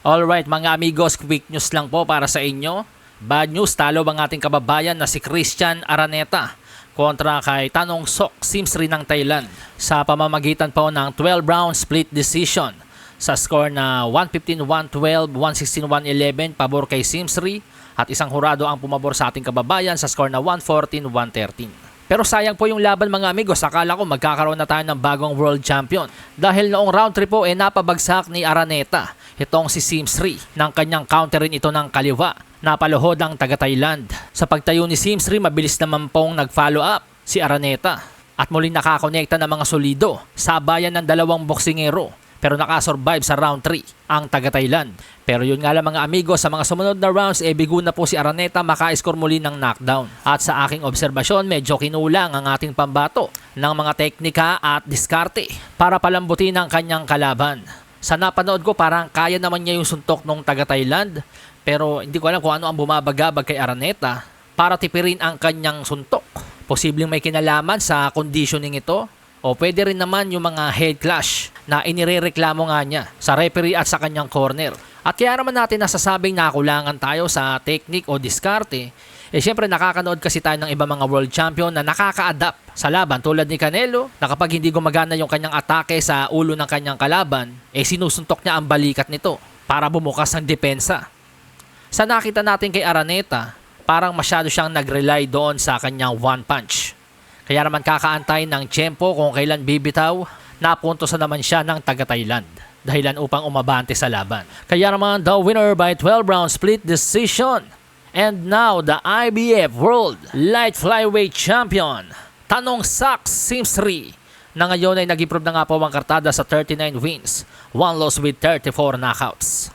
Alright mga amigos, quick news lang po para sa inyo. Bad news, talo ang ating kababayan na si Christian Araneta kontra kay Tanong Sok Simsri ng Thailand sa pamamagitan po ng 12 round split decision sa score na 115-112, 116-111 pabor kay Simsri at isang hurado ang pumabor sa ating kababayan sa score na 114-113. Pero sayang po yung laban mga amigos. Akala ko magkakaroon na tayo ng bagong world champion. Dahil noong round 3 po, eh napabagsak ni Araneta. Itong si Simsri ng kanyang counterin ito ng kaliwa. Napaluhod ang taga-Thailand. Sa pagtayo ni Simsri, mabilis naman pong nag-follow up si Araneta. At muling nakakonekta ng mga solido sa bayan ng dalawang boksingero pero nakasurvive sa round 3 ang taga-Thailand. Pero yun nga lang mga amigo, sa mga sumunod na rounds, eh bigo na po si Araneta maka-score muli ng knockdown. At sa aking obserbasyon, medyo kinulang ang ating pambato ng mga teknika at diskarte para palambutin ang kanyang kalaban. Sa napanood ko, parang kaya naman niya yung suntok ng taga-Thailand. Pero hindi ko alam kung ano ang bumabagabag kay Araneta para tipirin ang kanyang suntok. Posibleng may kinalaman sa conditioning ito o pwede rin naman yung mga head clash na inirereklamo nga niya sa referee at sa kanyang corner. At kaya naman natin nasasabing nakulangan tayo sa technique o diskarte, eh syempre nakakanood kasi tayo ng iba mga world champion na nakaka-adapt sa laban tulad ni Canelo na kapag hindi gumagana yung kanyang atake sa ulo ng kanyang kalaban, eh sinusuntok niya ang balikat nito para bumukas ang depensa. Sa nakita natin kay Araneta, parang masyado siyang nag-rely doon sa kanyang one punch. Kaya naman kakaantay ng tiyempo kung kailan bibitaw, napunto sa naman siya ng taga-Thailand. Dahilan upang umabante sa laban. Kaya naman the winner by 12 round split decision. And now the IBF World Light Flyweight Champion, Tanong Sak Simsri, na ngayon ay nag-improve na nga po ang kartada sa 39 wins, 1 loss with 34 knockouts.